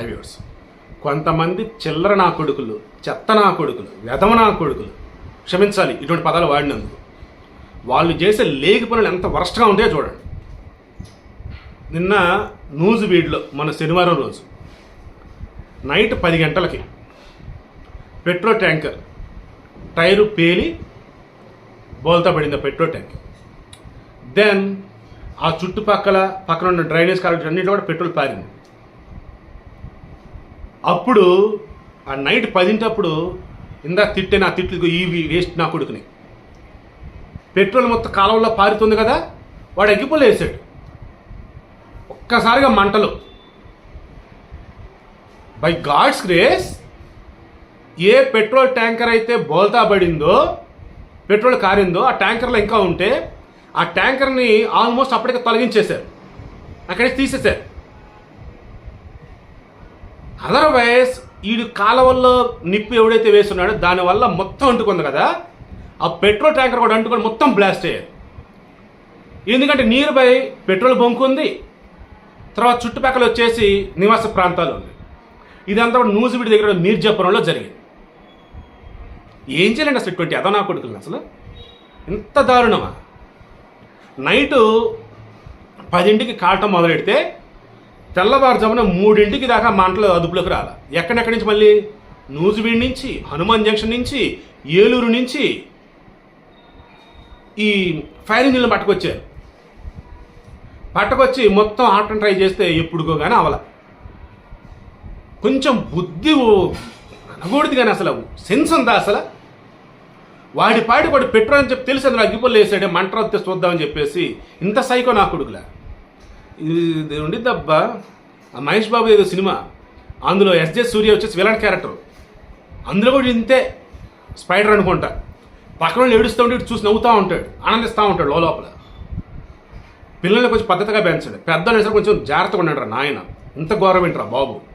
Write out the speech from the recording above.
Highways కొంతమంది చిల్లర నా కొడుకులు చెత్త నా కొడుకులు వెధవ నా కొడుకులు. క్షమించాలి ఇటువంటి పదాలు వాడినందుకు. వాళ్ళు చేసే లేగి పనులు ఎంత వరస్ట్గా ఉంటాయో చూడండి. నిన్న న్యూస్ వీడ్లో మన శనివారం రోజు. నైట్ పది గంటలకి పెట్రోల్ ట్యాంకర్ టైరు పేలి బోల్తా పడింది ఆ పెట్రోల్ ట్యాంక్. దెన్ ఆ చుట్టుపక్కల పక్కన ఉన్న డ్రైనేజ్ కాలేజ్ అన్నింటిలో కూడా పెట్రోల్ పారింది. అప్పుడు ఆ నైట్ పదింటప్పుడు ఇందా తిట్టే నా తిట్లు ఈ వేస్ట్ నా కొడుకుని. పెట్రోల్ మొత్తం కాలంలో పారుతుంది కదా వాడు ఎగ్గిపోలే వేసాడు. ఒక్కసారిగా మంటలు. బై గాడ్స్ గ్రేస్ ఏ పెట్రోల్ ట్యాంకర్ అయితే బోల్తా పడిందో పెట్రోల్ కారిందో ఆ ట్యాంకర్లో ఇంకా ఉంటే ఆ ట్యాంకర్ని ఆల్మోస్ట్ అప్పటికే తొలగించేశారు. అక్కడే తీసేశారు. అదర్వైజ్ ఈడు కాలవల్లో నిప్పు ఎవడైతే వేస్తున్నాడో దానివల్ల మొత్తం అంటుకుంది కదా. ఆ పెట్రోల్ ట్యాంకర్ కూడా అంటుకొని మొత్తం బ్లాస్ట్ అయ్యారు ఎందుకంటే నియర్ బై పెట్రోల్ బంక్ ఉంది తర్వాత చుట్టుపక్కల వచ్చేసి నివాస ప్రాంతాలు ఉంది ఇదంతా కూడా నూజిబిడి దగ్గర మీర్జాపురంలో జరిగింది. ఏం చేయాలండి అసలు ఇటువంటి అదనా కొడుకులు అసలు? ఇంత దారుణమా? నైటు పదింటికి కాటం మొదలెడితే తెల్లవారుజామున మూడింటికి దాకా మంటలు అదుపులోకి రాల. ఎక్కడెక్కడి నుంచి మళ్ళీ? నూజివీడ్ నుంచి హనుమాన్ జంక్షన్ నుంచి ఏలూరు నుంచి ఈ ఫైర్ ఇంజిన్లు పట్టుకొచ్చారు. పట్టుకొచ్చి మొత్తం ఆటం ట్రై చేస్తే ఎప్పుడుకో కానీ అవల. కొంచెం బుద్ధి అనకూడదు కానీ అసలు సెన్స్ ఉందా అసలు? వాడి పాడి వాడు పెట్రోల్ అని చెప్పి తెలిసి అందులో అగ్గిపొల్లు వేసాడే మంట చూద్దామని చెప్పేసి ఇంత సైకో నా కొడుకులా. ఇది ఉండిద్దబ్బా ఆ మహేష్ బాబు ఏదో సినిమా. అందులో ఎస్జే సూర్య వచ్చేసి విలన్ క్యారెక్టర్. అందులో కూడా ఇంతే. స్పైడర్ అనుకుంటా. పక్కన వాళ్ళు ఏడుస్తూ ఉంటే చూసి నవ్వుతూ ఉంటాడు. ఆనందిస్తూ ఉంటాడు లోపల. పిల్లల్ని కొంచెం పద్ధతిగా పెంచండి. పెద్దలు కొంచెం జాగ్రత్తగా ఉండరా నాయన. ఇంత ఘోరం ఏంట్రా బాబు?